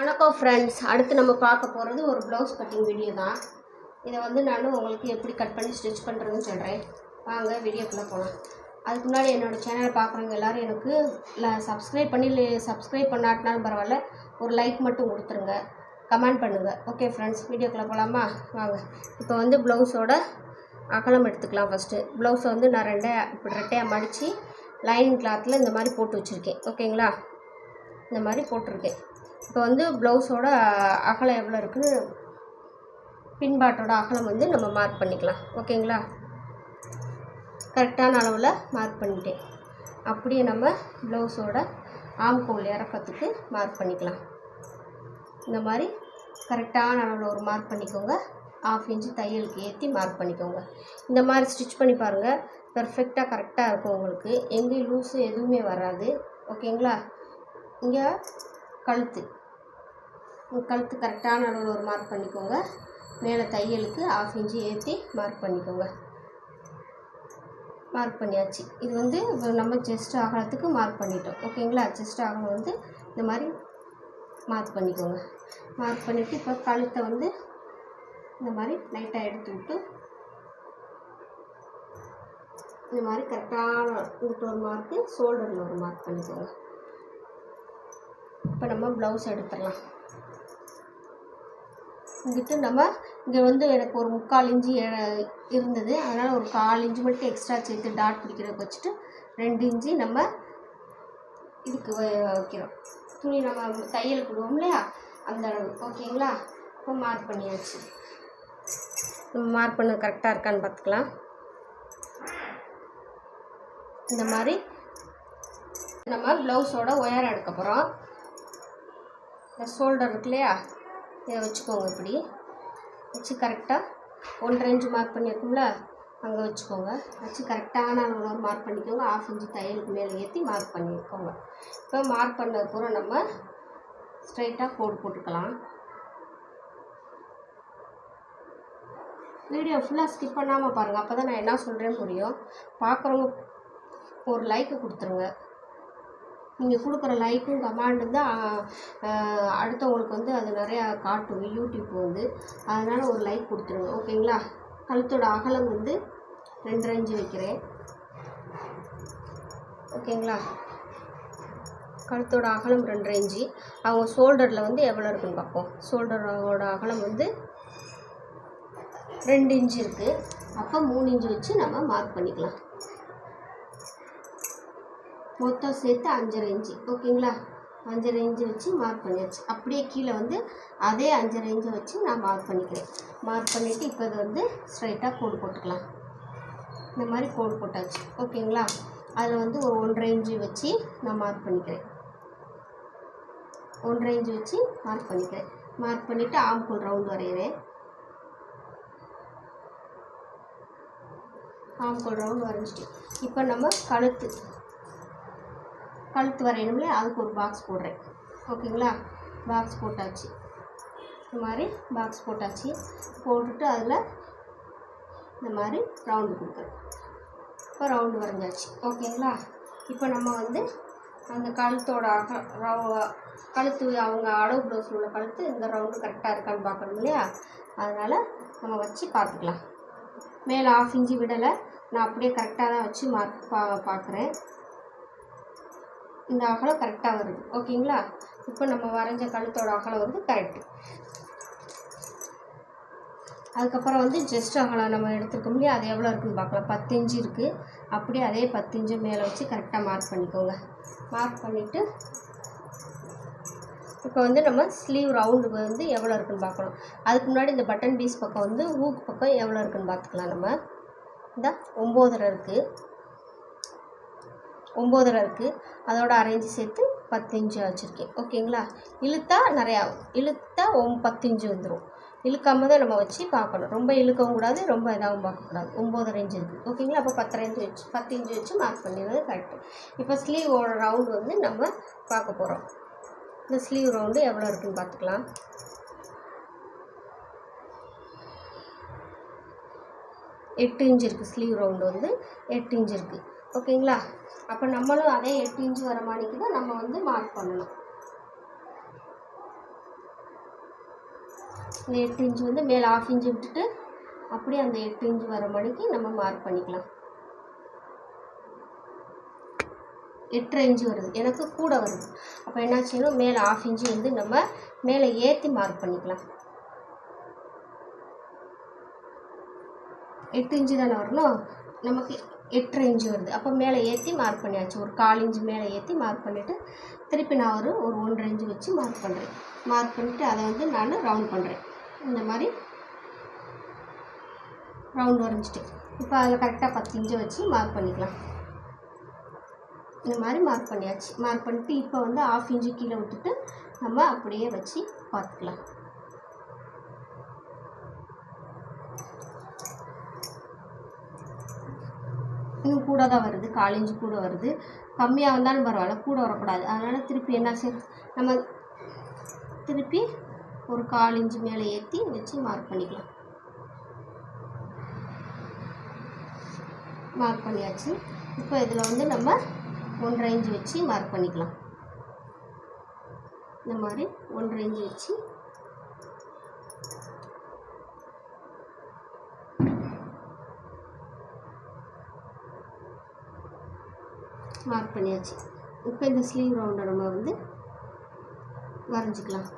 வணக்கம் ஃப்ரெண்ட்ஸ் அடுத்து நம்ம பார்க்க போகிறது ஒரு ப்ளவுஸ் கட்டிங் வீடியோ தான். இதை வந்து நான் உங்களுக்கு எப்படி கட் பண்ணி ஸ்டிச் பண்ணுறதுன்னு சொல்கிறேன் வாங்க வீடியோக்குள்ளே போகலாம் அதுக்கு முன்னாடி என்னோடய சேனலை பார்க்குறவங்க எல்லோரும் எனக்கு சப்ஸ்கிரைப் பண்ணி சப்ஸ்கிரைப் பண்ணாட்டினாலும் பரவாயில்ல ஒரு லைக் மட்டும் கொடுத்துருங்க. கமெண்ட் பண்ணுங்கள் ஓகே ஃப்ரெண்ட்ஸ் வீடியோக்குள்ளே போகலாமா வாங்க. இப்போ வந்து ப்ளவுஸோட அகலம் எடுத்துக்கலாம் ஃபஸ்ட்டு ப்ளவுஸை வந்து நான் ரெண்டே இப்படி ரெட்டையாக மடித்து லைனிங் கிளாத்தில் இந்த மாதிரி போட்டு வச்சுருக்கேன். ஓகேங்களா இந்த மாதிரி போட்டிருக்கேன். இப்போ வந்து ப்ளவுஸோட அகலம் எவ்வளோ இருக்குன்னு பின்பாட்டோட அகலம் வந்து நம்ம மார்க் பண்ணிக்கலாம். ஓகேங்களா? கரெக்டான அளவில் மார்க் பண்ணிட்டேன். அப்படியே நம்ம ப்ளவுஸோட ஆம்கோல் இறக்கத்துக்கு மார்க் பண்ணிக்கலாம். இந்த மாதிரி கரெக்டான அளவில் ஒரு மார்க் பண்ணிக்கோங்க. ஆஃப் இன்ச்சு தையலுக்கு ஏற்றி மார்க் பண்ணிக்கோங்க. இந்த மாதிரி ஸ்டிச் பண்ணி பாருங்கள் பெர்ஃபெக்டாக கரெக்டாக இருக்கும் உங்களுக்கு. எங்கேயும் லூஸு எதுவுமே வராது. ஓகேங்களா? இங்கே கழுத்து. கழுத்து கரெக்டான அளவில் ஒரு மார்க் பண்ணிக்கோங்க. மேலே தையலுக்கு ஆஃப் இன்ச்சு ஏற்றி மார்க் பண்ணிக்கோங்க. மார்க் பண்ணியாச்சு. இது வந்து நம்ம செஸ்ட் அகலத்துக்கு மார்க் பண்ணிட்டோம். ஓகேங்களா செஸ்ட் அகலம் வந்து இந்த மாதிரி மார்க் பண்ணிக்கோங்க. மார்க் பண்ணிவிட்டு இப்போ கழுத்தை வந்து இந்த மாதிரி லைட்டாக எடுத்து விட்டு இந்த மாதிரி கரெக்டான இங்கிட்ட ஒரு மார்க்கு ஷோல்டரில் ஒரு மார்க் பண்ணிக்கோங்க. இப்போ நம்ம ப்ளவுஸ் எடுத்துடலாம். இங்கிட்டு நம்ம இங்கே வந்து எனக்கு ஒரு முக்கால் இன்ச்சு இருந்தது. அதனால் ஒரு கால் இன்ச்சு மட்டும் எக்ஸ்ட்ரா சேர்த்து டாட் பிடிக்கிறதுக்கு வச்சுட்டு ரெண்டு இன்ச்சு நம்ம இதுக்கு வைக்கிறோம். துணி நம்ம தையல் கொடுவோம் இல்லையா? அந்த அளவு ஓகேங்களா இப்போ மார்க் பண்ணியாச்சு. நம்ம மார்க் பண்ண கரெக்டாக இருக்கான்னு பார்த்துக்கலாம். இந்த மாதிரி நம்ம ப்ளவுஸோட ஒயர் எடுக்க போகிறோம் இந்த ஷோல்டர் இருக்கு இல்லையா? இதை வச்சுக்கோங்க இப்படி. வச்சு கரெக்டாக ஒன்றரை இன்ச்சு மார்க் பண்ணியிருக்கோம்ல அங்கே வச்சுக்கோங்க. வச்சு கரெக்டான அளவில் மார்க் பண்ணிக்கோங்க. ஆஃப் இன்ச்சு தையலுக்கு மேலே ஏற்றி மார்க் பண்ணிக்கோங்க. இப்போ மார்க் பண்ணது பூரா நம்ம ஸ்ட்ரைட்டாக கோடு போட்டுக்கலாம். வீடியோ ஃபுல்லாக ஸ்கிப் பண்ணாமல் பாருங்கள் அப்போ தான் நான் என்ன சொல்கிறேன்னு புரியும். பார்க்குறவங்க ஒரு லைக்கு கொடுத்துருங்க. நீங்கள் கொடுக்குற லைக்கும் கமெண்டும் தான் அடுத்தவங்களுக்கு வந்து அது நிறையா காட்டும் யூடியூப் வந்து. அதனால் ஒரு லைக் கொடுத்துருங்க. ஓகேங்களா? கழுத்தோட அகலம் வந்து ரெண்டரை இன்ச்சு வைக்கிறேன். ஓகேங்களா? கழுத்தோட அகலம் ரெண்டரை இன்ச்சு. அவங்க ஷோல்டரில் வந்து எவ்வளோ இருக்குன்னு பார்ப்போம். ஷோல்டரோட அகலம் வந்து ரெண்டு இன்ச்சு இருக்குது அப்போ மூணு இன்ச்சு வச்சு நம்ம மார்க் பண்ணிக்கலாம். மொத்தம் சேர்த்து அஞ்சரை இன்ச்சு. ஓகேங்களா? அஞ்சரை இன்ச்சு வச்சு மார்க் பண்ணியாச்சு. அப்படியே கீழே வந்து அதே அஞ்சரை இன்ச்சு வச்சு நான் மார்க் பண்ணிக்கிறேன். மார்க் பண்ணிவிட்டு இப்போ இது வந்து ஸ்ட்ரைட்டாக கோடு போட்டுக்கலாம். இந்த மாதிரி கோடு போட்டாச்சு. ஓகேங்களா? அதில் வந்து ஒரு ஒன்றரை இன்ச்சு வச்சு நான் மார்க் பண்ணிக்கிறேன். ஒன்றரை இன்ச்சு வச்சு மார்க் பண்ணிக்கிறேன். மார்க் பண்ணிவிட்டு ஆம்கோல் ரவுண்ட் வரைகிறேன். ஆம்கோல் ரவுண்ட் வரைஞ்சிட்டு. இப்போ நம்ம கழுத்து. கழுத்து வரையணும்ல அதுக்கு ஒரு பாக்ஸ் போடுறேன். ஓகேங்களா? பாக்ஸ் போட்டாச்சு. இந்த மாதிரி பாக்ஸ் போட்டாச்சு. போட்டுட்டு அதில் இந்த மாதிரி ரவுண்டு கொடுக்குறேன். இப்போ ரவுண்டு வரைஞ்சாச்சு. ஓகேங்களா? இப்போ நம்ம வந்து அந்த கழுத்தோட அக ரவு கழுத்து அவங்க அளவு ப்ளவுஸில் உள்ள கழுத்து இந்த ரவுண்டு கரெக்டாக இருக்கான்னு பார்க்கணும் இல்லையா? அதனால் நம்ம வச்சு பார்த்துக்கலாம். மேலே ஆஃப் இன்ச்சு விடலை. நான் அப்படியே கரெக்டாக தான் வச்சு மார்க் பா பார்க்குறேன். இந்த அகலம் கரெக்டாக வருது. ஓகேங்களா? இப்போ நம்ம வரைஞ்ச கழுத்தோட அகலம் வந்து கரெக்டு அதுக்கப்புறம் வந்து ஜஸ்ட் அகலம் நம்ம எடுத்துருக்க முடியும் அது எவ்வளோ இருக்குன்னு பார்க்கலாம். பத்து இன்ச்சு இருக்குது அப்படியே அதே பத்து இன்ச்சு மேலே வச்சு கரெக்டாக மார்க் பண்ணிக்கோங்க. மார்க் பண்ணிவிட்டு இப்போ வந்து நம்ம ஸ்லீவ் ரவுண்டு வந்து எவ்வளோ இருக்குன்னு பார்க்கணும். அதுக்கு முன்னாடி இந்த பட்டன் பீஸ் பக்கம் வந்து ஊக்கு பக்கம் எவ்வளோ இருக்குன்னு பார்த்துக்கலாம் நம்ம. இந்த ஒம்போதரை இருக்குது ஒம்போதரை இருக்குது அதோட அரைஞ்சு சேர்த்து பத்து இன்ச்சு வச்சுருக்கேன். ஓகேங்களா இழுத்தா நிறையா இழுத்தா ஒம் பத்து இன்ச்சு வந்துடும் இழுக்காம தான் நம்ம வச்சு பார்க்கணும். ரொம்ப இழுக்கவும் கூடாது ரொம்ப இதாகவும் பார்க்கக்கூடாது. ஒம்போதரை இன்ச்சு இருக்குது ஓகேங்களா அப்போ பத்தரை இன்ச்சு வச்சு பத்து இன்ச்சு வச்சு மார்க் பண்ணிடுறது கரெக்டு இப்போ ஸ்லீவோட ரவுண்டு வந்து நம்ம பார்க்க போகிறோம் இந்த ஸ்லீவ் ரவுண்டு எவ்வளோ இருக்குதுன்னு பார்த்துக்கலாம். எட்டு இன்ச் இருக்குது ஸ்லீவ் ரவுண்டு வந்து எட்டு இன்ச் இருக்குது ஓகேங்களா? அப்போ நம்மளும் அதே எட்டு இன்ச்சு வர மாதிரிக்கு தான் நம்ம வந்து மார்க் பண்ணணும். இந்த எட்டு இன்ச்சு வந்து மேலே ஆஃப் இன்ச்சு விட்டுட்டு அப்படியே அந்த எட்டு இன்ச்சு வர மணிக்கு நம்ம மார்க் பண்ணிக்கலாம். எட்டரை இன்ச்சு வருது. எனக்கு கூட வருது. அப்போ என்னாச்சுன்னா மேலே ஆஃப் இன்ச்சு வந்து நம்ம மேலே ஏற்றி மார்க் பண்ணிக்கலாம். எட்டு இன்ச்சு தானே வரணும்? நமக்கு எட்டரை இன்ச்சு வருது. அப்போ மேலே ஏற்றி மார்க் பண்ணியாச்சு. ஒரு கால் இன்ச்சு மேலே ஏற்றி மார்க் பண்ணிவிட்டு திருப்பி நான் ஒரு ஒரு ஒன்றரை இன்ச்சு வச்சு மார்க் பண்ணுறேன் மார்க் பண்ணிவிட்டு அதை வந்து நான் ரவுண்ட் பண்ணுறேன் இந்த மாதிரி ரவுண்ட் வரைஞ்சிட்டு. இப்போ அதில் கரெக்டாக பத்து இன்ச்சை வச்சு மார்க் பண்ணிக்கலாம். இந்த மாதிரி மார்க் பண்ணியாச்சு. மார்க் பண்ணிட்டு இப்போ வந்து ஆஃப் இன்ச்சு கீழே விட்டுட்டு நம்ம அப்படியே வச்சு பார்த்துக்கலாம். இன்னும் கூட தான் வருது கால் கூட வருது. கம்மியாக வந்தாலும் பரவாயில்ல கூட வரக்கூடாது. அதனால் திருப்பி என்ன செய் நம்ம திருப்பி ஒரு கால் மேலே ஏற்றி வச்சு மார்க் பண்ணிக்கலாம். மார்க் பண்ணியாச்சு. இப்போ இதில் வந்து நம்ம ஒன்றரை இன்ச்சு வச்சு மார்க் பண்ணிக்கலாம். இந்த மாதிரி ஒன்றரை இன்ச்சு வச்சு மார்க் பண்ணியாச்சு. இப்போ இந்த ஸ்லீவ் ரவுண்டை நம்ம வந்து வரைஞ்சிக்கலாம்.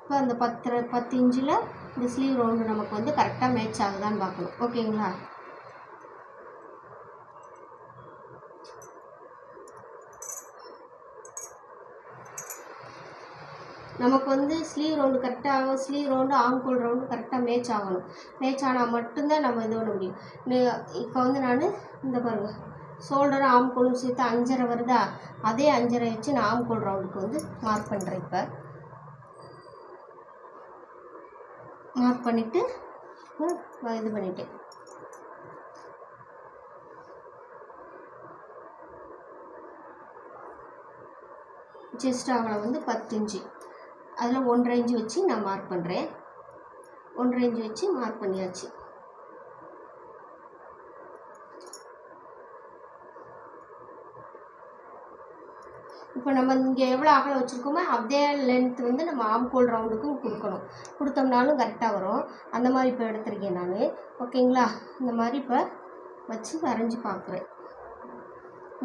இப்போ அந்த பத்தரை பத்து இன்ச்சில் இந்த ஸ்லீவ் ரவுண்டு நமக்கு வந்து கரெக்டாக மேட்ச் ஆகுதான்னு பார்க்கணும். ஓகேங்களா நமக்கு வந்து ஸ்லீவ் ரவுண்டு கரெக்டாக ஆகும் ஸ்லீவ் ரவுண்டு ஆங்கோல் ரவுண்டு கரெக்டாக மேட்ச் ஆகணும். மேட்ச் ஆனால் மட்டும்தான் நம்ம இது பண்ண முடியும். இப்போ வந்து நான் இந்த பாருங்கள் ஷோல்டரும் ஆம்கோலும் சேர்த்து அஞ்சரை வருதா? அதே அஞ்சரை வச்சு நான் ஆம்கோல் ரவுண்டுக்கு வந்து மார்க் பண்ணுறேன் இப்போ. மார்க் பண்ணிவிட்டு இது பண்ணிட்டேன். செஸ்ட் அகலம் வந்து பத்து இன்ச்சு. அதில் ஒன்றரை இன்ச்சு வச்சு நான் மார்க் பண்ணுறேன் ஒன்றரை இன்ச்சு வச்சு மார்க் பண்ணியாச்சு. இப்போ நம்ம இங்கே எவ்வளோ அகலம் வச்சுருக்கோமோ அதே லென்த் வந்து நம்ம ஆம்கோல் ரவுண்டுக்கும் கொடுக்கணும். கொடுத்தோம்னாலும் கரெக்டாக வரும். அந்த மாதிரி இப்போ எடுத்திருக்கேன் நான். ஓகேங்களா? இந்த மாதிரி இப்போ வச்சு வரைஞ்சி பார்க்குறேன்.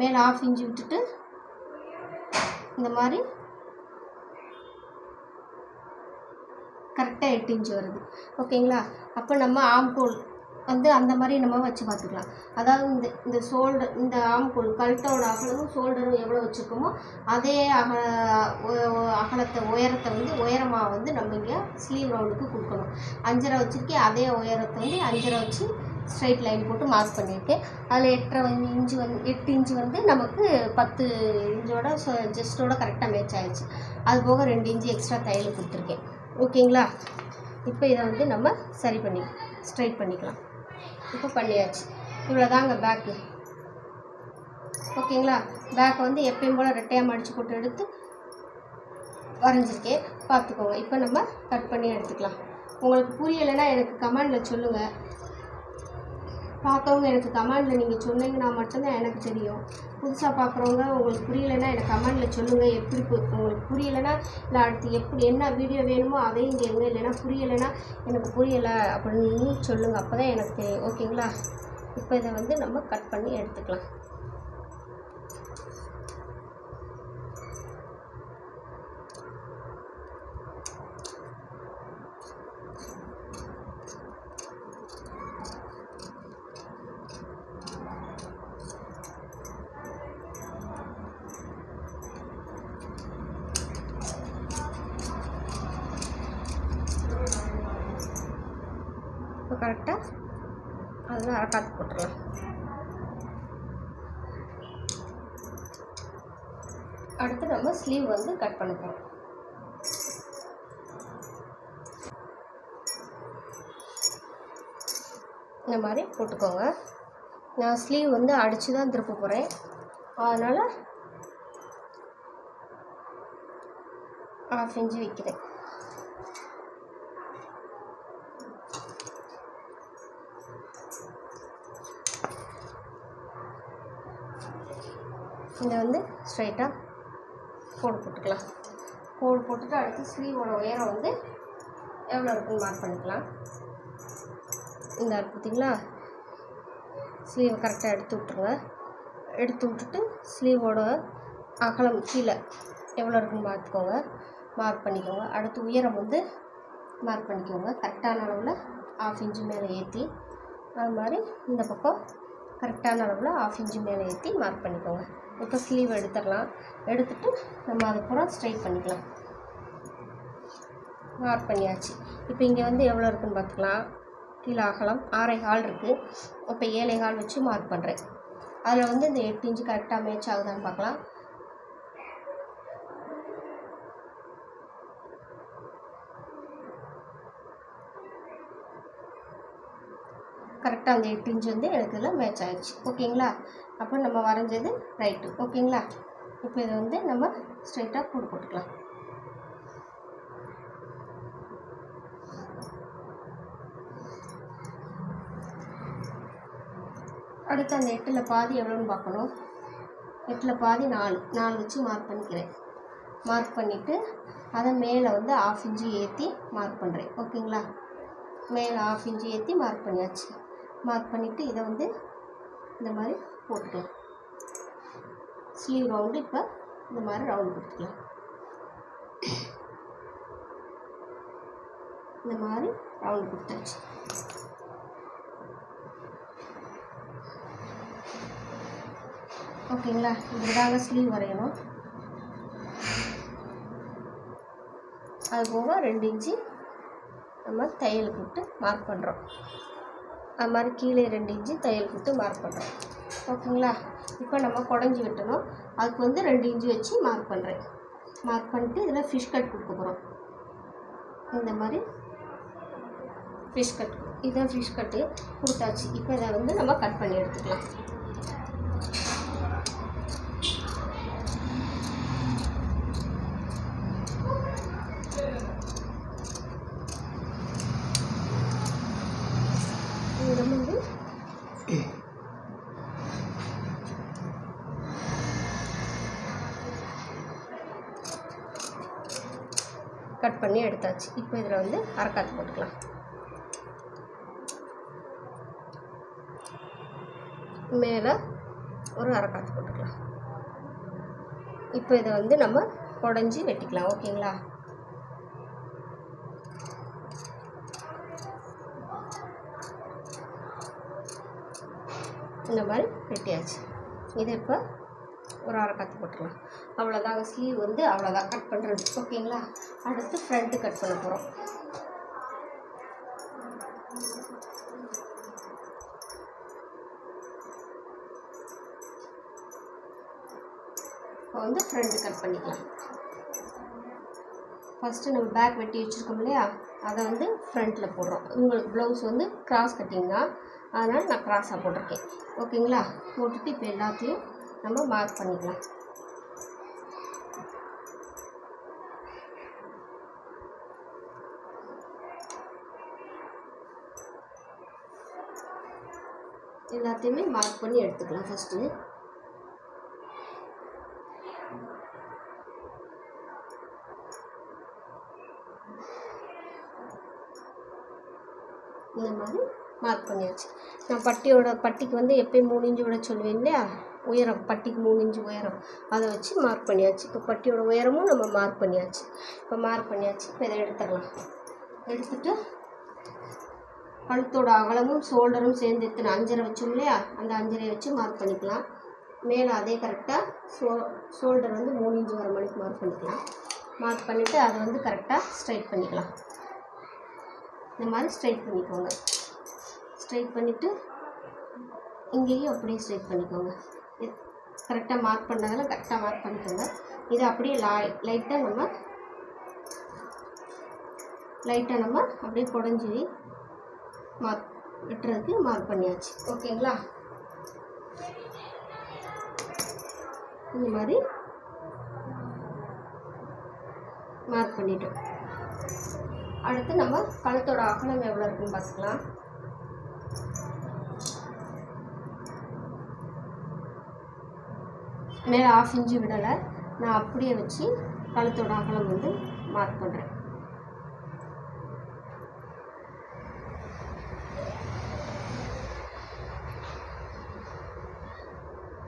மேலே ஆஃப் இன்ச்சு விட்டுட்டு இந்த மாதிரி கரெக்டாக எட்டு இன்ச்சு வருது. ஓகேங்களா? அப்போ நம்ம ஆம்கோல் வந்து அந்த மாதிரி நம்ம வச்சு பார்த்துக்கலாம். அதாவது இந்த இந்த ஷோல்டர் இந்த ஆம்கோல் கழுத்தோட அகலமும் ஷோல்டரும் எவ்வளோ வச்சுருக்கோமோ அதே அகல அகலத்தை உயரத்தை வந்து உயரமாக வந்து நம்ம இங்கே ஸ்லீவ் ரவுண்டுக்கு கொடுக்கணும். அஞ்சரை வச்சுருக்கேன் அதே உயரத்தை வந்து அஞ்சரை வச்சு ஸ்ட்ரைட் லைன் போட்டு மார்க் பண்ணியிருக்கேன் அதில் எட்டரை இன்ச்சு வந்து எட்டு இன்ச்சு வந்து நமக்கு பத்து இன்ச்சோட ஜஸ்ட்டோட கரெக்டாக மேட்ச் ஆகிடுச்சு அது போக ரெண்டு இன்ச்சு எக்ஸ்ட்ரா தையல் கொடுத்துருக்கேன். ஓகேங்களா இப்போ இதை வந்து நம்ம சரி பண்ணி ஸ்ட்ரைட் பண்ணிக்கலாம். இப்போ பண்ணியாச்சு. இவ்வளோதாங்க பேக்கு ஓகேங்களா? பேக் வந்து எப்பயும் போல் ரெட்டையாக மடித்து போட்டு எடுத்து வரைஞ்சிருக்கேன். பார்த்துக்கோங்க. இப்போ நம்ம கட் பண்ணி எடுத்துக்கலாம். உங்களுக்கு புரியலைன்னா எனக்கு கமெண்டில் சொல்லுங்கள் பார்க்கவங்க எனக்கு கமெண்டில் நீங்கள் சொன்னீங்கன்னா மட்டும்தான் எனக்கு தெரியும். புதுசாக பார்க்குறவங்க உங்களுக்கு புரியலைன்னா எனக்கு கமெண்டில் சொல்லுங்கள் எப்படி பு- உங்களுக்கு புரியலைன்னா இல்லை அடுத்து எப்படி என்ன வீடியோ வேணுமோ அதையும் கேளுங்க. இல்லைன்னா புரியலைன்னா எனக்கு புரியலை அப்படின்னு சொல்லுங்கள் அப்போ தான் எனக்கு தெரியும். ஓகேங்களா இப்போ இதை வந்து நம்ம கட் பண்ணி எடுத்துக்கலாம் இப்போ கரெக்டாக அதில் அரைக்காத்து போட்டுடலாம் அடுத்து நம்ம ஸ்லீவ் வந்து கட் பண்ண போகிறோம் இந்த மாதிரி போட்டுக்கோங்க. நான் ஸ்லீவ் வந்து அடித்து தான் திருப்ப போகிறேன் அதனால் ஆஃப் இன்ச்சு வைக்கிறேன். இதை வந்து ஸ்ட்ரைட்டாக கோடு போட்டுக்கலாம். கோடு போட்டுட்டு அடுத்து ஸ்லீவோட உயரம் வந்து எவ்வளோ இருக்குன்னு மார்க் பண்ணிக்கலாம். இந்த பார்த்தீங்களா ஸ்லீவை கரெக்டாக எடுத்து விட்ருங்க எடுத்து விட்டுட்டு ஸ்லீவோட அகலம் கீழே எவ்வளோ இருக்குன்னு பார்த்துக்கோங்க. மார்க் பண்ணிக்கோங்க. அடுத்து உயரம் வந்து மார்க் பண்ணிக்கோங்க. கரெக்டான அளவில் ஆஃப் இன்ச்சு மேலே ஏற்றி அது மாதிரி இந்த பக்கம் கரெக்டான அளவில் ஆஃப் இன்ச்சு மேலே ஏற்றி மார்க் பண்ணிக்கோங்க. இப்போ ஸ்லீவ் எடுத்துடலாம். எடுத்துட்டு நம்ம அதை பூரா ஸ்ட்ரைட் பண்ணிக்கலாம். மார்க் பண்ணியாச்சு. இப்போ இங்கே வந்து எவ்வளோ இருக்குன்னு பார்த்துக்கலாம். கீழே அகலம் ஆறே கால் இருக்குது இப்போ ஏழை கால் வச்சு மார்க் பண்ணுறேன் அதில் வந்து இந்த எட்டு இன்ச்சு கரெக்டாக மேட்ச் ஆகுதான்னு பார்க்கலாம் கரெக்டாக அந்த எட்டு இன்ச்சு வந்து எனக்கு இதில் மேட்ச் ஆகிடுச்சு ஓகேங்களா? அப்போ நம்ம வரைஞ்சது ரைட்டு ஓகேங்களா? இப்போ இதை வந்து நம்ம ஸ்ட்ரைட்டாக கூடு போட்டுக்கலாம். அடுத்து அந்த எட்டில் பாதி எவ்வளோன்னு பார்க்கணும். எட்டில் பாதி நாலு. நாலு வச்சு மார்க் பண்ணிக்கிறேன். மார்க் பண்ணிவிட்டு அதை மேலே வந்து ஆஃப் இன்ச்சு ஏற்றி மார்க் பண்ணுறேன் ஓகேங்களா? மேலே ஆஃப் இன்ச்சு ஏற்றி மார்க் பண்ணியாச்சு. மார்க் பண்ணிவிட்டு இதை வந்து இந்த மாதிரி போட்டுக்கலாம். ஸ்லீவ் ரவுண்டு இப்போ இந்த மாதிரி ரவுண்டு கொடுத்துக்கலாம். இந்த மாதிரி ரவுண்ட் கொடுத்தாச்சு. ஓகேங்களா? இப்படி ஸ்லீவ் வரையணும். அது போக ரெண்டு இன்ச்சு நம்ம தையல் கொடுத்து மார்க் பண்ணுறோம் அது மாதிரி கீழே ரெண்டு இன்ச்சு தையல் கொடுத்து மார்க் பண்ணுறோம் ஓகேங்களா? இப்போ நம்ம குடஞ்சி வெட்டணும். அதுக்கு வந்து ரெண்டு இன்ச்சு வச்சு மார்க் பண்ணுறேன் மார்க் பண்ணிட்டு இதில் ஃபிஷ் கட் கொடுக்க போகிறோம் இந்த மாதிரி ஃபிஷ் கட் இதுதான் ஃபிஷ் கட்டு கொடுத்தாச்சு. இப்போ இதை வந்து நம்ம கட் பண்ணி எடுத்துக்கலாம் இது வந்து கட் பண்ணி எடுத்தாச்சு. இப்போ இதில் வந்து அரைக்காத்து போட்டுக்கலாம். மேலே ஒரு அரைக்காத்து போட்டுக்கலாம். இப்போ இதை வந்து நம்ம குடஞ்சி வெட்டிக்கலாம். ஓகேங்களா? இந்த மாதிரி வெட்டியாச்சு. இதை இப்போ ஒரு அரை போட்டுக்கலாம். அவ்வளோதாங்க. ஸ்லீவ் வந்து அவ்வளோதான். கட் பண்ணுறது ஓகேங்களா? அடுத்து ஃப்ரண்ட்டு கட் பண்ண போகிறோம் இப்போ வந்து ஃப்ரண்ட் கட் பண்ணிக்கலாம். ஃபஸ்ட்டு நம்ம பேக் வெட்டி வச்சுருக்கோம் இல்லையா? அதை வந்து ஃப்ரண்ட்டில் போடுறோம். உங்களுக்கு ப்ளவுஸ் வந்து கிராஸ் கட்டிங் தான். அதனால் நான் கிராஸாக போட்டிருக்கேன். ஓகேங்களா போட்டுட்டு இப்போ எல்லாத்தையும் நம்ம மார்க் பண்ணிக்கலாம். எல்லாத்தையுமே மார்க் பண்ணி எடுத்துக்கலாம் ஃபஸ்ட்டு இந்த மாதிரி மார்க் பண்ணியாச்சு. நான் பட்டியோட பட்டிக்கு வந்து எப்பயும் மூணு இன்ச்சு விட சொல்லுவேன் இல்லையா? உயரம் பட்டிக்கு மூணு இன்ச்சு உயரம். அதை வச்சு மார்க் பண்ணியாச்சு. இப்போ பட்டியோட உயரமும் நம்ம மார்க் பண்ணியாச்சு. இப்போ மார்க் பண்ணியாச்சு. இப்போ இதை எடுத்துடலாம். எடுத்துகிட்டு கழுத்தோட அகலமும் ஷோல்டரும் சேர்ந்து எத்தனை அஞ்சரை வச்சோம் இல்லையா? அந்த அஞ்சரையை வச்சு மார்க் பண்ணிக்கலாம். மேலே அதே கரெக்டாக ஷோ ஷோல்டர் வந்து மூணு இன்ச்சு வர மணிக்கு மார்க் பண்ணிக்கலாம். மார்க் பண்ணிவிட்டு அதை வந்து கரெக்டாக ஸ்ட்ரைட் பண்ணிக்கலாம். இந்த மாதிரி ஸ்ட்ரைட் பண்ணிக்கோங்க. ஸ்ட்ரைட் பண்ணிவிட்டு இங்கேயும் அப்படியே ஸ்ட்ரைட் பண்ணிக்கோங்க. கரெக்டாக மார்க் பண்ணதில் கரெக்டாக மார்க் பண்ணிக்கோங்க. இதை அப்படியே லை லைட்டாக நம்ம லைட்டாக நம்ம அப்படியே குடஞ்சி மார்க் வெட்டுறதுக்கு மார்க் பண்ணியாச்சு. ஓகேங்களா? இந்த மாதிரி மார்க் பண்ணிட்டோம். அடுத்து நம்ம கழுத்தோட அகலம் எவ்வளோ இருக்குன்னு பார்த்துக்கலாம். மேலே ஆஃப் இன்ச்சு விடலை. நான் அப்படியே வச்சு கழுத்தோட அகலம் வந்து மார்க் பண்ணுறேன்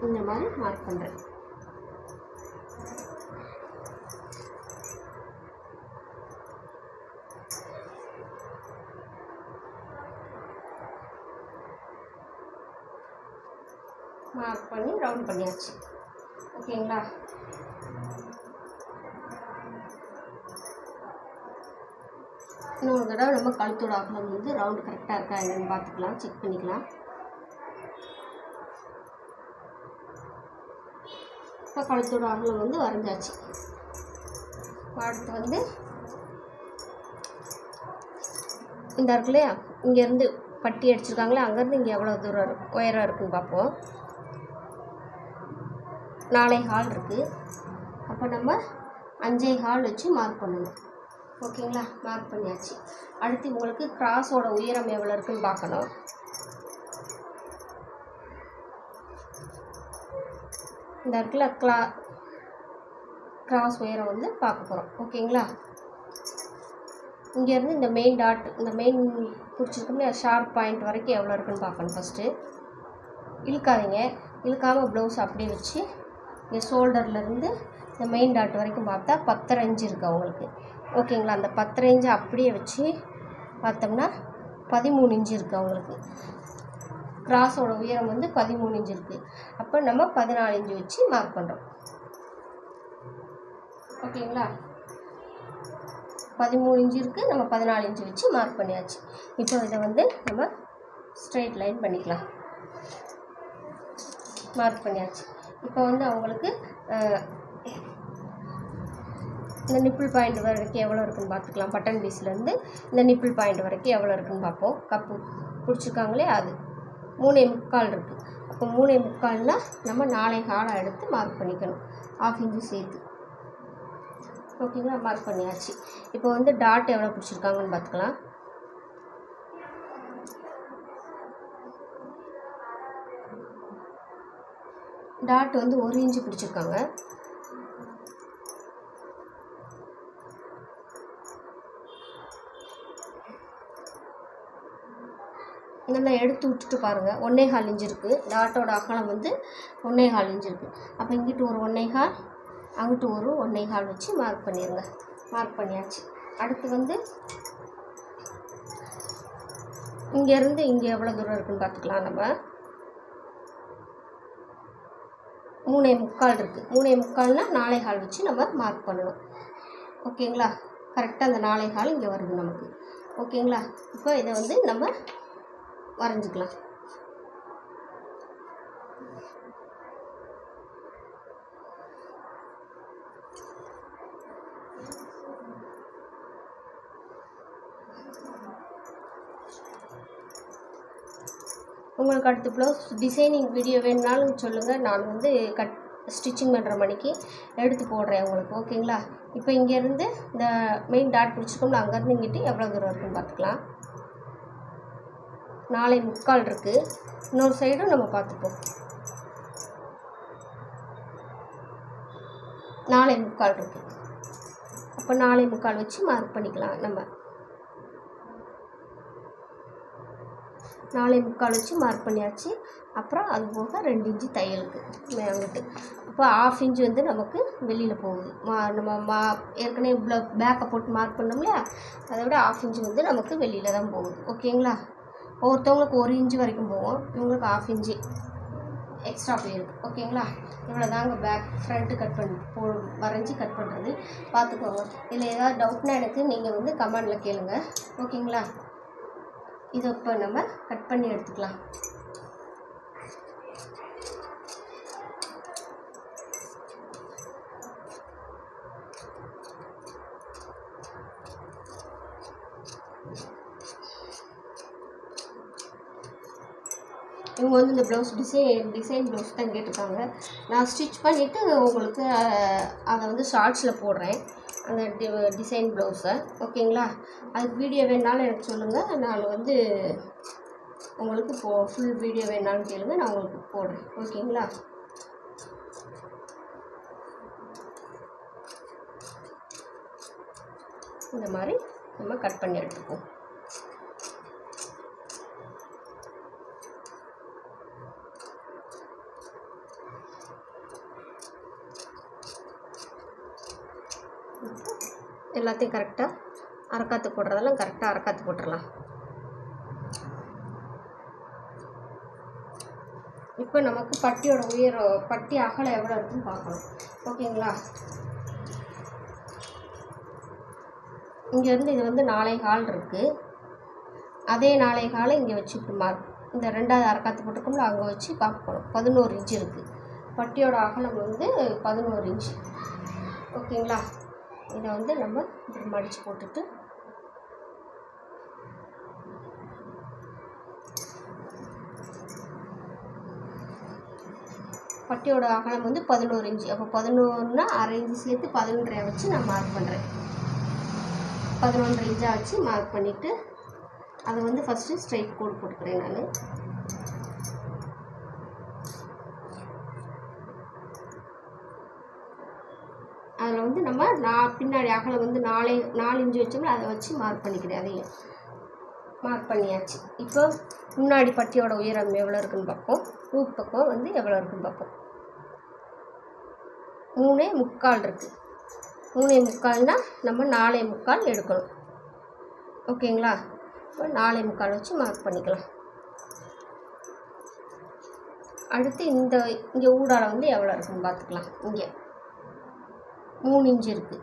இந்த மாதிரி மார்க் பண்ணுறேன் மார்க் பண்ணி ரவுண்ட் பண்ணியாச்சு. ஓகேங்களா? இன்னொரு தடவை நம்ம கழுத்தோட அகலம் வந்து ரவுண்டு கரெக்டாக இருக்கா என்னன்னு பார்த்துக்கலாம் செக் பண்ணிக்கலாம். இப்போ கழுத்தோட அகலம் வந்து வரைஞ்சாச்சு. அடுத்து வந்து இந்த இருக்கு இல்லையா? இங்கேருந்து பட்டி அடிச்சிருக்காங்களே அங்கேருந்து இங்கே எவ்வளோ தூரம் இருக்கும் உயரம் இருக்குன்னு பார்ப்போம். நாலே ஹால் இருக்குது அப்போ நம்ம அஞ்சே ஹால் வச்சு மார்க் பண்ணணும். ஓகேங்களா மார்க் பண்ணியாச்சு. அடுத்து உங்களுக்கு கிராஸோட உயரம் எவ்வளோ இருக்குன்னு பார்க்கணும். இந்த இடத்துல க்ளா கிராஸ் உயரம் வந்து பார்க்க போகிறோம் ஓகேங்களா இங்கேருந்து இந்த மெயின் டாட் இந்த மெயின் பிடிச்சிருக்கோம்னா ஷார்ப் பாயிண்ட் வரைக்கும் எவ்வளோ இருக்குன்னு பார்க்கணும் ஃபஸ்ட்டு இழுக்காதீங்க. இழுக்காமல் ப்ளவுஸ் அப்படியே வச்சு இங்கே ஷோல்டர்லேருந்து இந்த மெயின் டாட் வரைக்கும் பார்த்தா பத்தரை இன்ச்சு இருக்குது அவங்களுக்கு ஓகேங்களா அந்த பத்தரை இன்ச்சு அப்படியே வச்சு பார்த்தோம்னா பதிமூணு இன்ச்சு இருக்குது அவங்களுக்கு கிராஸோட உயரம் வந்து பதிமூணு இன்ச்சு இருக்குது அப்போ நம்ம பதினாலு இன்ச்சு வச்சு மார்க் பண்ணுறோம் ஓகேங்களா? பதிமூணு இன்ச்சு இருக்குது நம்ம பதினாலு இன்ச்சு வச்சு மார்க் பண்ணியாச்சு. இப்போ இதை வந்து நம்ம ஸ்ட்ரெயிட் லைன் பண்ணிக்கலாம். மார்க் பண்ணியாச்சு. இப்போ வந்து அவங்களுக்கு இந்த நிப்பிள் பாயிண்ட் வரைக்கும் எவ்வளோ இருக்குன்னு பார்த்துக்கலாம். பட்டன் பீஸ்லேருந்து இந்த நிப்பிள் பாயிண்ட் வரைக்கும் எவ்வளோ இருக்குன்னு பார்ப்போம். கப்பு பிடிச்சிருக்காங்களே அது. மூணே முக்கால் இருக்குது அப்போ மூணே முக்கால்னால் நம்ம நாளை காலம் எடுத்து மார்க் பண்ணிக்கணும். ஆஃப் இன்ச்சு சேர்த்து. ஓகேங்களா மார்க் பண்ணியாச்சு. இப்போ வந்து டாட் எவ்வளோ பிடிச்சிருக்காங்கன்னு பார்த்துக்கலாம். டாட் வந்து ஒரு இன்ச்சு பிடிச்சிருக்காங்க. நல்லா எடுத்து விட்டுட்டு பாருங்கள் ஒன்றே கால் இன்ச்சு இருக்குது டாட்டோட அகலம் வந்து ஒன்றே கால் இன்ச்சு இருக்குது அப்போ இங்கிட்டு ஒரு ஒன்றே கால் அங்கிட்டு ஒரு ஒன்றே கால் வச்சு மார்க் பண்ணிடுங்க மார்க் பண்ணியாச்சு. அடுத்து வந்து இங்கேருந்து இங்கே எவ்வளோ தூரம் இருக்குன்னு பார்த்துக்கலாம் நம்ம. மூணே முக்கால் இருக்குது மூணே முக்கால்னால் நாலே கால் வச்சு நம்ம மார்க் பண்ணணும். ஓகேங்களா கரெக்டாக அந்த நாலே கால் இங்கே வருது நமக்கு. ஓகேங்களா இப்போ இதை வந்து நம்ம வரைஞ்சிக்கலாம். உங்களுக்கு அடுத்து ப்ளவுஸ் டிசைனிங் வீடியோ வேணுனாலும் சொல்லுங்கள் நான் வந்து கட் ஸ்டிச்சிங் பண்ணுற மணிக்கு எடுத்து போடுறேன் உங்களுக்கு ஓகேங்களா இப்போ இங்கேருந்து இந்த மெயின் டாட் பிடிச்சிருக்கோம்ல அங்கேருந்து இங்கிட்டு எவ்வளோ தூரம் இருக்குன்னு பார்த்துக்கலாம். நாளை முக்கால் இருக்குது இன்னொரு சைடும் நம்ம பார்த்துப்போம். நாளை முக்கால் இருக்குது அப்போ நாளை முக்கால் வச்சு மார்க் பண்ணிக்கலாம் நம்ம. நாலே முக்கால் வச்சு மார்க் பண்ணியாச்சு. அப்புறம் அது போக ரெண்டு இன்ச்சு தையலுக்கு மே- அங்கிட்டு. அப்போ ஆஃப் இன்ச் வந்து நமக்கு வெளியில் போகுது. மா நம்ம மா ஏற்கனவே இவ்வளோ பேக்கை போட்டு மார்க் பண்ணோம் இல்லையா? அதை விட ஆஃப் இன்ச்சு வந்து நமக்கு வெளியில் தான் போகுது. ஓகேங்களா ஒருத்தவங்களுக்கு ஒரு இன்ச்சு வரைக்கும் போகும் இவங்களுக்கு ஆஃப் இன்ச்சு எக்ஸ்ட்ரா போயிருக்கு ஓகேங்களா இவ்வளோ தாங்க பேக் ஃப்ரண்ட்டு கட் பண்ணி போ வரைஞ்சி கட் பண்ணுறது பார்த்துக்கோங்க இதில் ஏதாவது டவுட்னா எனக்கு நீங்கள் வந்து கமெண்டில் கேளுங்க. ஓகேங்களா இதை இப்போ நம்ம கட் பண்ணி எடுத்துக்கலாம். அவங்க வந்து இந்த ப்ளவுஸ் டிசைன் டிசைன் ப்ளவுஸ் தான் கேட்டிருக்காங்க. நான் ஸ்டிச் பண்ணிவிட்டு உங்களுக்கு அதை வந்து ஷார்ட்ஸில் போடுறேன். அந்த டி டிசைன் ப்ளவுஸை ஓகேங்களா? அதுக்கு வீடியோ வேணாலும் எனக்கு சொல்லுங்கள் நான் வந்து உங்களுக்கு போ ஃபுல் வீடியோ வேணாலும் கேளுங்க. நான் உங்களுக்கு போடுறேன். ஓகேங்களா? இந்த மாதிரி நம்ம கட் பண்ணி எடுத்துப்போம் எல்லாத்தையும் கரெக்டாக அரைக்காத்து போடுறதெல்லாம் கரெக்டாக அரைக்காத்து போட்டுடலாம். இப்போ நமக்கு பட்டியோட உயரம் பட்டி அகலம் எவ்வளோ இருக்குன்னு பார்க்கணும் ஓகேங்களா? இங்கேருந்து இது வந்து நாளை கால் இருக்குது அதே நாளை காலை இங்கே வச்சு மார்க் இந்த ரெண்டாவது அரைக்காத்து போட்டிருக்கோம்ல அங்கே வச்சு பார்க்கணும். பதினோரு இன்ச்சு இருக்குது பட்டியோட அகலம் வந்து பதினோரு இன்ச்சு ஓகேங்களா? இதை வந்து நம்ம இப்படி மடித்து போட்டுட்டு பட்டியோட அகலம் வந்து பதினோரு இன்ச்சு. அப்போ பதினோருனா அரை இன்ச்சு சேர்த்து பதினொன்றரை வச்சு நான் மார்க் பண்ணுறேன் பதினொன்றரை இன்ச்சாக வச்சு மார்க் பண்ணிவிட்டு அதை வந்து ஃபஸ்ட்டு ஸ்ட்ரைட் கோடு போட்டுக்கிறேன் நான். அதில் வந்து நம்ம நான் பின்னாடி அகலை வந்து நாலே நாலு இன்ச்சு வச்சோம்ல அதை வச்சு மார்க் பண்ணிக்கிறேன் அதையும். மார்க் பண்ணியாச்சு. இப்போ முன்னாடி பட்டியோட உயரம் எவ்வளோ இருக்குன்னு பார்ப்போம். ரூட் பக்கம் வந்து எவ்வளோ இருக்குன்னு பார்ப்போம். மூணே முக்கால் இருக்குது மூணே முக்கால்னா நம்ம நாலே முக்கால் எடுக்கணும். ஓகேங்களா? இப்போ நாலே முக்கால் வச்சு மார்க் பண்ணிக்கலாம். அடுத்து இந்த இங்கே ஊடால வந்து எவ்வளோ இருக்குன்னு பார்த்துக்கலாம். இங்கே. மூணு இன்ச்சு இருக்குது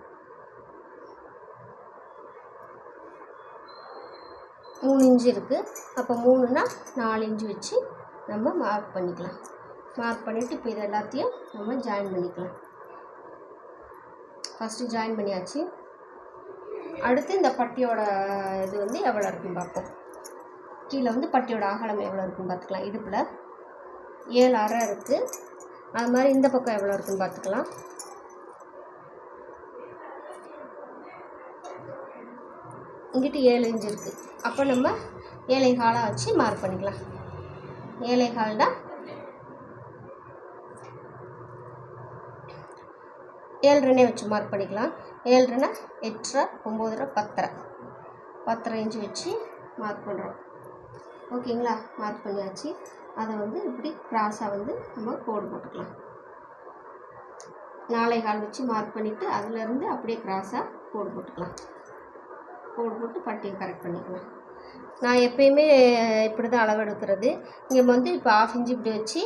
மூணு இன்ச்சு இருக்குது அப்போ மூணுனா நாலு இன்ச்சு வச்சு நம்ம மார்க் பண்ணிக்கலாம். மார்க் பண்ணிவிட்டு இப்போ இது எல்லாத்தையும் நம்ம ஜாயின் பண்ணிக்கலாம். ஃபஸ்ட்டு ஜாயின் பண்ணியாச்சு. அடுத்து இந்த பட்டியோட இது வந்து எவ்வளோ இருக்குன்னு பார்ப்போம். கீழே வந்து பட்டியோட அகலம் எவ்வளோ இருக்குன்னு பார்த்துக்கலாம். இடுப்பில் ஏழு அரை இருக்குது அது மாதிரி இந்த பக்கம் எவ்வளோ இருக்குன்னு பார்த்துக்கலாம். இங்கிட்டு ஏழு இன்ச்சு இருக்குது அப்போ நம்ம ஏழை காலாக வச்சு மார்க் பண்ணிக்கலாம். ஏழை கால்னா ஏழ்ரனே வச்சு மார்க் பண்ணிக்கலாம். ஏழ்ரனா எட்டரை ஒம்போதரை பத்தரை. பத்தரை இன்ச்சு வச்சு மார்க் பண்ணுறோம் ஓகேங்களா மார்க் பண்ணியாச்சு. அதை வந்து இப்படி க்ராஸாக வந்து நம்ம கோடு போட்டுக்கலாம். நாளை கால் வச்சு மார்க் பண்ணிவிட்டு அதுலேருந்து அப்படியே கிராஸாக கோடு போட்டுக்கலாம். கோடு போட்டு பட்டியை கரெக்ட் பண்ணிக்கலாம் நான் எப்பயுமே இப்படி தான் அளவு எடுக்கிறது இங்கே வந்து இப்போ ஆஃப் இன்ச்சு இப்படி வச்சு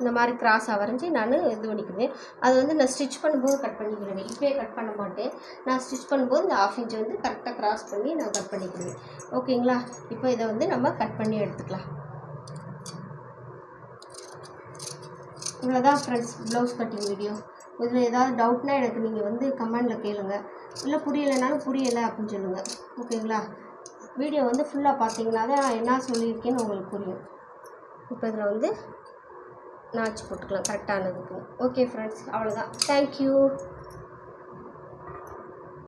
இந்த மாதிரி கிராஸாக வரைஞ்சி நான் இது பண்ணிக்குவேன் அது வந்து நான் ஸ்டிச் பண்ணும்போது கட் பண்ணிக்கிடுவேன் இப்போயே கட் பண்ண மாட்டேன். நான் ஸ்டிச் பண்ணும்போது இந்த ஆஃப் இன்ச்சை வந்து கரெக்டாக கிராஸ் பண்ணி நான் கட் பண்ணிக்கிடுவேன் ஓகேங்களா இப்போ இதை வந்து நம்ம கட் பண்ணி எடுத்துக்கலாம். இவ்வளோதான் ஃப்ரெண்ட்ஸ் ப்ளவுஸ் கட்டிங் வீடியோ இதில் ஏதாவது டவுட்னால் எனக்கு நீங்கள் வந்து கமெண்டில் கேளுங்கள் இல்லை புரியலைனாலும் புரியலை அப்படின்னு சொல்லுங்கள் ஓகேங்களா? வீடியோ வந்து ஃபுல்லாக பார்த்தீங்கன்னா தான் என்ன சொல்லியிருக்கேன்னு உங்களுக்கு புரியும். இப்போ இதில் வந்து நாச்சு போட்டுக்கலாம் கரெக்டானதுக்கு ஓகே ஃப்ரெண்ட்ஸ் அவ்வளோதான் தேங்க்யூ